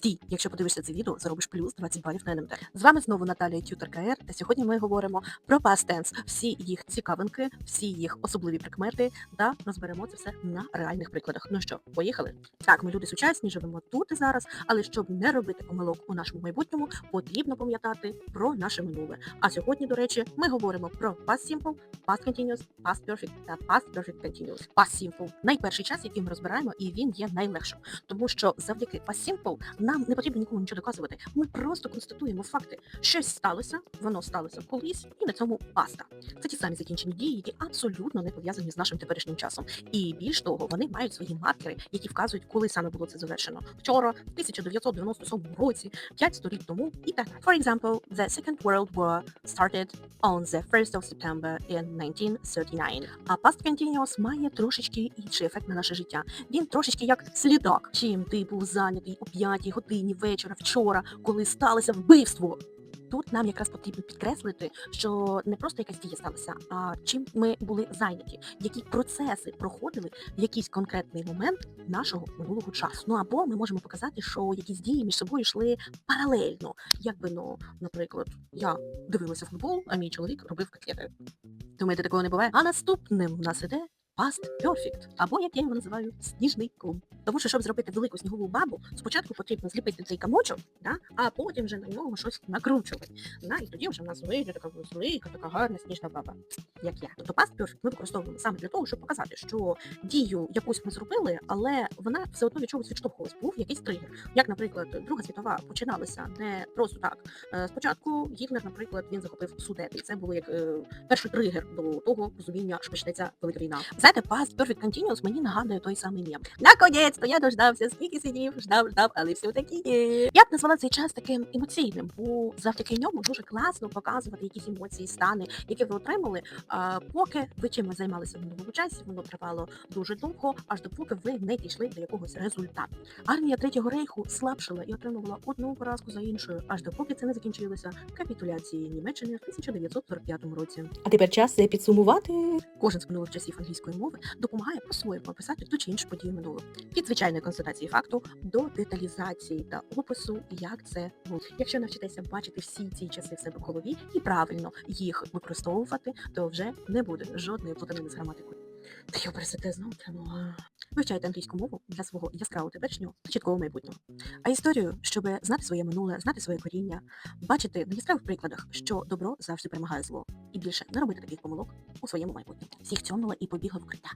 Стій, якщо подивишся це відео, заробиш плюс 20 балів на НМТ. З вами знову Наталія Тютер КР, та сьогодні ми говоримо про past tense, всі їх цікавинки, всі їх особливі прикмети, та розберемо це все на реальних прикладах. Ну що, поїхали? Так, ми люди сучасні, живемо тут і зараз, але щоб не робити помилок у нашому майбутньому, потрібно пам'ятати про наше минуле. А сьогодні, до речі, ми говоримо про past simple, past continuous, past perfect та past perfect continuous. Past simple – найперший час, який ми розбираємо, і він є найлегшим, тому що завдяки past simple нам не потрібно нікому нічого доказувати. Ми просто констатуємо факти. Щось сталося, воно сталося колись, і на цьому паста. Це ті самі закінчені дії, які абсолютно не пов'язані з нашим теперішнім часом. І більш того, вони мають свої маркери, які вказують, коли саме було це завершено. Вчора, в 1997 році, 5 століть тому і так. For example, the Second World War started on the 1st of September in 1939. А past continuous має трошечки інший ефект на наше життя. Він трошечки як слідак. Чим ти був зайнятий о 5 годині вечора вчора, коли сталося вбивство. Тут нам якраз потрібно підкреслити, що не просто якась дія сталася, а чим ми були зайняті, які процеси проходили в якийсь конкретний момент нашого минулого часу. Ну або ми можемо показати, що якісь дії між собою йшли паралельно. Якби ну, наприклад, я дивилася футбол, а мій чоловік робив котлети. Думаєте, такого не буває? А наступним в нас іде Past Perfect, або як я його називаю, сніжний ком. Тому що, щоб зробити велику снігову бабу, спочатку потрібно зліпити цей камочок, да? а потім вже на нього щось накручувати. Да? І тоді вже в нас вийде така велика, така гарна сніжна баба, як я. Тобто Past Perfect ми використовуємо саме для того, щоб показати, що дію якусь ми зробили, але вона все одно від чогось відштовхувалась. Був якийсь тригер. Як, наприклад, Друга світова починалася не просто так. Е, Спочатку Гітлер, наприклад, він захопив Судети. Це було як е, перший тригер до того розуміння, що почнеться велика війна. Знаєте, Past Perfect Continuous мені нагадує той самий мем. Наконець-то я дождався, скільки сидів, ждав, ждав, але все таки ні. Я б назвала цей час таким емоційним, бо завдяки ньому дуже класно показувати якісь емоції, стани, які ви отримали. А, поки ви чимось займалися в минулому часі, воно тривало дуже довго, аж допоки ви не дійшли до якогось результату. Армія Третього рейху слабшила і отримувала одну поразку за іншою, аж допоки це не закінчилося капітуляцією Німеччини в 1945 році. А тепер час це підсумувати. Кожен з минулих часів англійської мови допомагає по-своєму описати ту чи іншу подію минулого. Від звичайної констатації факту до деталізації та опису, як це було. Якщо навчитеся бачити всі ці часи в себе в голові і правильно їх використовувати, то вже не буде жодної плутанини з граматикою. Та я пересете знову треба. Вивчайте англійську мову для свого яскравого теперішнього та чіткого майбутнього. А історію, щоб знати своє минуле, знати своє коріння, бачити на яскравих прикладах, що добро завжди перемагає зло, і більше не робити таких помилок у своєму майбутньому. Всіх цьомнула і побігла в укриття.